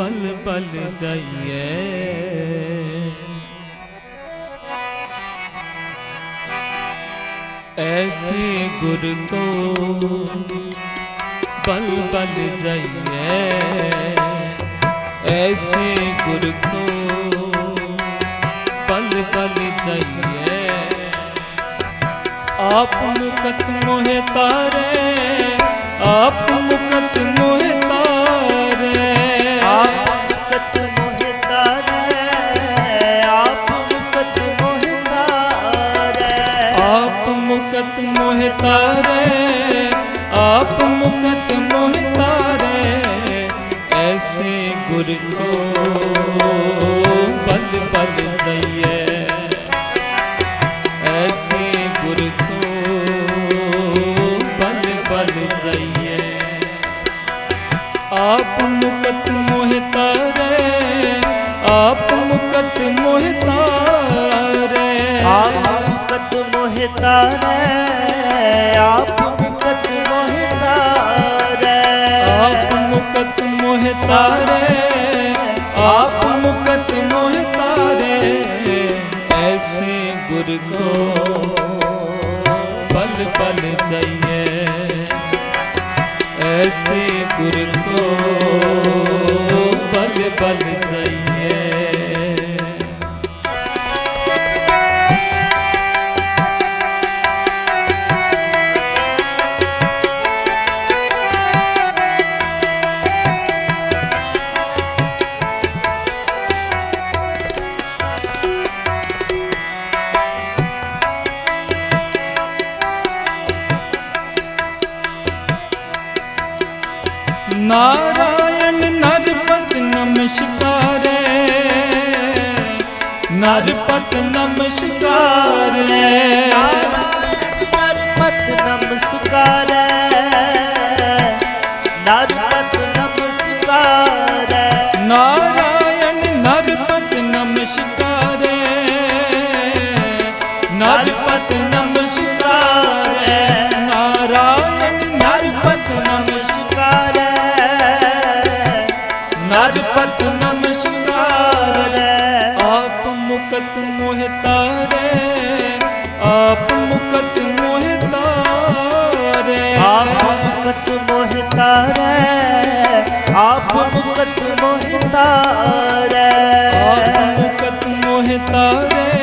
पल पल चाहिए। ऐसे गुर को पल पल जाइए ऐसे गुर को पल पल जाइए आप मुकत मोहे तारे, आप मुकत मोहे ਗੁਰ ਕੋ ਬਲ ਬਲ ਜਈਏ ਐਸੇ ਗੁਰ ਕੋ ਬਲ ਬਲ ਜਈਏ ਆਪ ਮੁਕਤ ਮੋਹਿ ਤਾਰੇ, ਆਪ ਮੁਕਤ ਮੋਹਿ ਤਾਰੇ। ਆਪ ਮੁਕਤ ਮੋਹਿ ਤਾਰੈ, ਆਪ तारे, आप मुकत मोह तारे, ऐसे गुर को पल पल चाहिए। ऐसे गुर को पल पल चाहिए। ਨਰਪਤ ਨਮਸਕਾਰ। ਨਰਪਤ ਨਮਸਕਾਰੈ। ਤਾਰੇ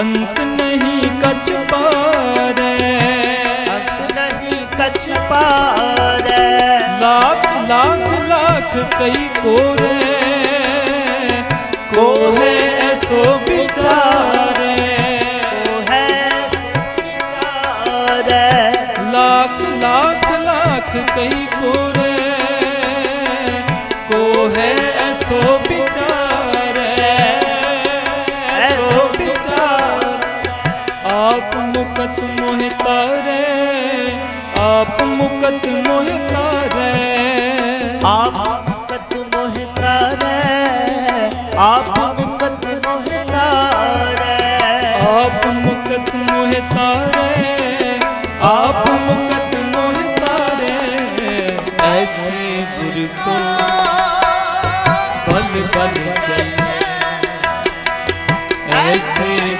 ਅੰਤ ਨਹੀਂ ਕਛ ਪਾਰੇ। ਅੰਤ ਨਹੀਂ ਕਛ ਪਾਰੈ। ਲੱਖ ਲੱਖ ਲੱਖ ਕਈ ਕੋਰੇ। ਮੁਕਤ ਮੋਹਿ ਤਾਰੇ ਆਪ ਮੁਕਤ ਮੋਹਿ ਤਾਰੇ ਐਸੇ ਗੁਰ ਕੋ ਬਲ ਬਲ ਚਈਏ ਐਸੇ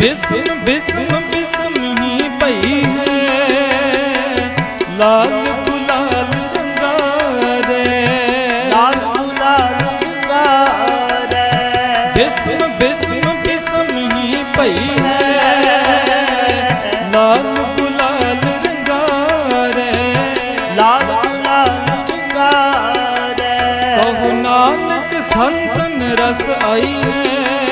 ਬਿਸਮ ਬਿਸਮ ਬਿਸਮ ਹੀ ਪਈ ਹੈ। ਲਾਲ ਗੁਲਾਲ ਰੰਗਾਰੇ ਲਾਲ ਗੁਲਾਲ ਰੰਗਾਰੇ ਬਿਸਮ ਬਿਸਮ ਬਿਸਮ ਹੀ ਪਈ ਹੈ। ਲਾਲ ਗੁਲਾਲ ਰੰਗਾਰੇ ਲਾਲ ਗੁਲਾਲ ਰੰਗਾਰੇ ਕਹੋ ਨਾਨਕ ਸੰਤਨ ਰਸ ਆਈ ਹੈ।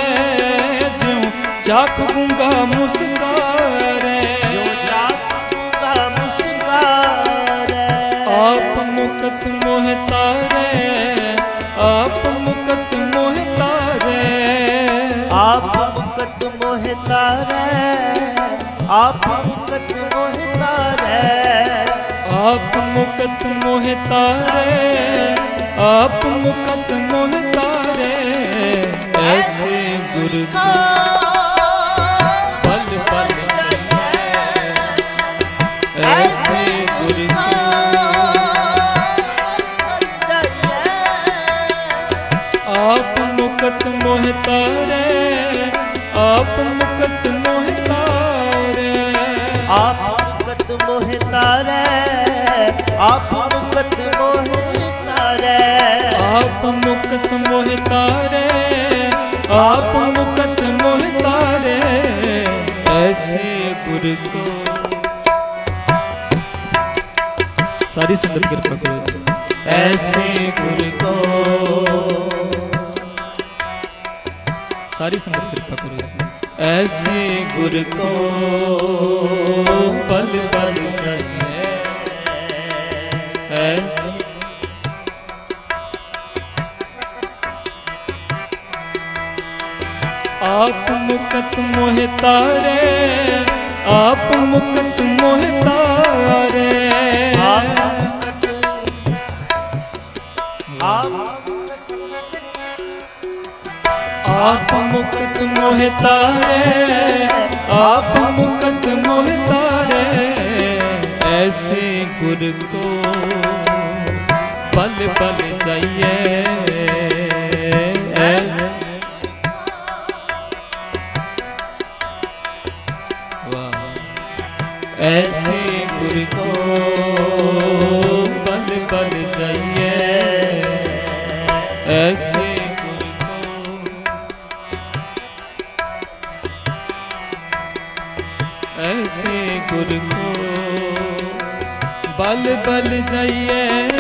जाख गूँगा मुस्कार आप मुकत मोहतारे आप मुकत मोहतारे आप मुकत मोहतारे आप मुकत मोहतारे आप मुकत मोहतारे आप मुकत मोहतारे ऐसे गुरु ਆਪ ਮੁਕਤ ਮੋਹ ਤਾਰੇ ਆਪ ਮੁਕਤ ਮੋਹ ਤਾਰੇ। ਆਪ ਮੁਕਤ ਮੋਹਿ ਤਾਰੈ ਆਪ ਮੁਕਤ ਮੋਹਿ ਤਾਰੈ। ਆਪ ਮੁਕਤ ਮੋਹ ਤਾਰੇ ਆਪ ਮੁਕਤ ਮੋਹ ਤਾਰੇ। ਐਸੇ ਗੁਰ ਕੋ ਸਾਰੀ ਸੰਗਤ ਕਿਰਪਾ ਕਰੋ। ਐਸੇ ਗੁਰ ਕੋ सारी संगत कृपा करो। ऐसे गुर को पल पल आप मुकत मोह तारे, आप मुकत मोह तारे। ਆਪ ਮੁਕਤ ਮੋਹ ਤਾਰੇ ਆਪ ਮੁਕਤ ਮੋਹ ਤਾਰੇ ਐਸੇ ਗੁਰ ਕੋ ਪਲ ਪਲ ਜਾਈਏ। ਗੁਰ ਕੋ ਬਲ ਬਲ ਜਾਈਏ।